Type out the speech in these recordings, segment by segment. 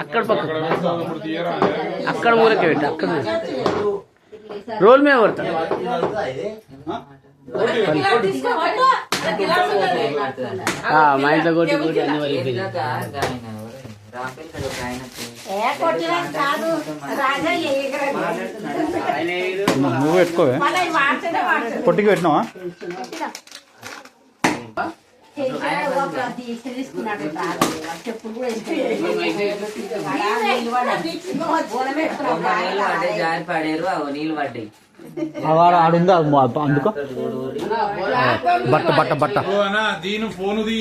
అక్కడ పక్క. అక్కడ ఊరకే పెట్టి అక్కడ రోల్ మీద కొడతాడు ఆ, మా ఇంట్లో కొట్టి కొట్టి అన్ని వాళ్ళు నువ్వు పెట్టుకోవే. పొట్టికి పెట్టినావా జారి పడేరు అవి నీళ్ళు పడ్డాయి వాడు ఆడుందా అందుకో బట్ట బట్ట బట్ట దీని ఫోనుది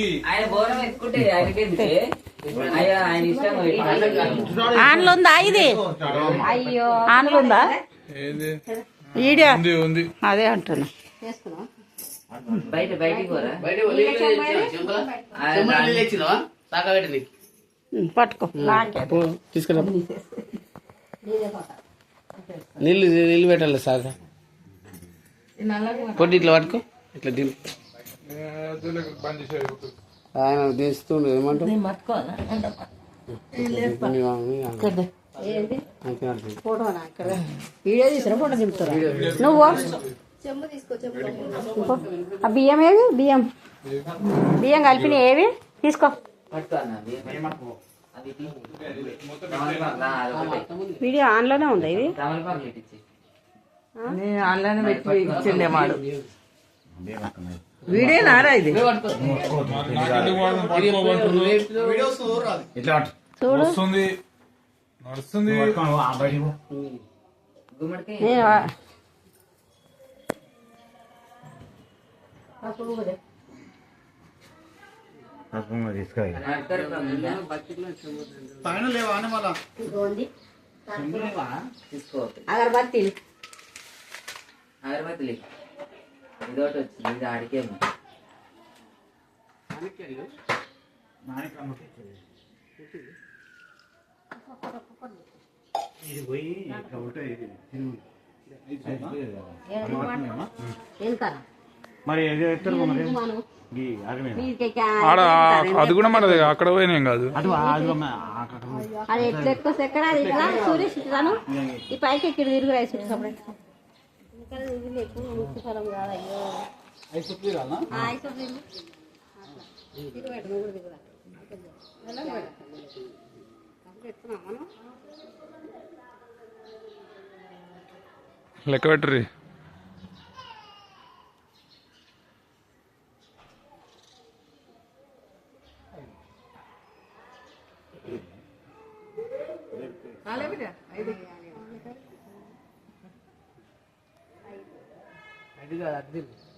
ఆయన బోరం ఎత్తుకుంటే ఆయనకి ఎందుకే అయ్యా ఆయన ఇష్టం ఆన్లో ఉందా ఇది? అయ్యో. ఆన్లో ఉందా? ఏంది? ఈడియా? ఉంది ఉంది. అదే అంటున్నా. చేసుకున్నాం బయట బయటికి పోరా. ఉమ్, పట్టుకో. తీసుకురా. నీళ్ళు నీళ్ళు పెట్టాలి సార్. పొట్టి ఇట్లా పట్టుకో. ఇట్లా దింపు. బంద్ చేసేది ఆయన వీడియో తీసిన ఫోటో దింపుతారా నువ్వు చెంబు తీసుకో చెంబు ఆ బియ్యం ఏవి బియ్యం. బియ్యం కలిపిన ఏవి? తీసుకో. వీడియో ఆన్లోనే ఉందా ఇది. ఆన్లోనే పెట్టి ఇచ్చిండే మాడు. వీడియో నారా ఇది. చూడు. వస్తుంది నడుస్తుంది. ఉందా? ఇదిగోండి. తీసుకో. అగరబత్తి ఇదొకటి వచ్చింది ఇది ఆడికేమో ఇది పోయి ఇట్లా ఉంటుంది వెళ్తారా? మరి. ఆడ అది కూడా మనది అక్కడ పోయినాం కాదు. అది ఎక్కడ? అది ఇట్లా సూర్యుడు ఇట్లాను ఈ పైకి ఇక్కడ తిరుగు రైస్ సపరేట్ ఇంకా ఇది ఎక్కువ ముఖ్యఫలం మేడం.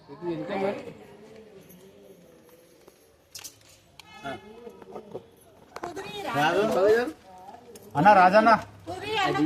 అప్పుడు ఎత్తున్నాం మనం లెక్క పెట్టరి అన్న రాజన్న అది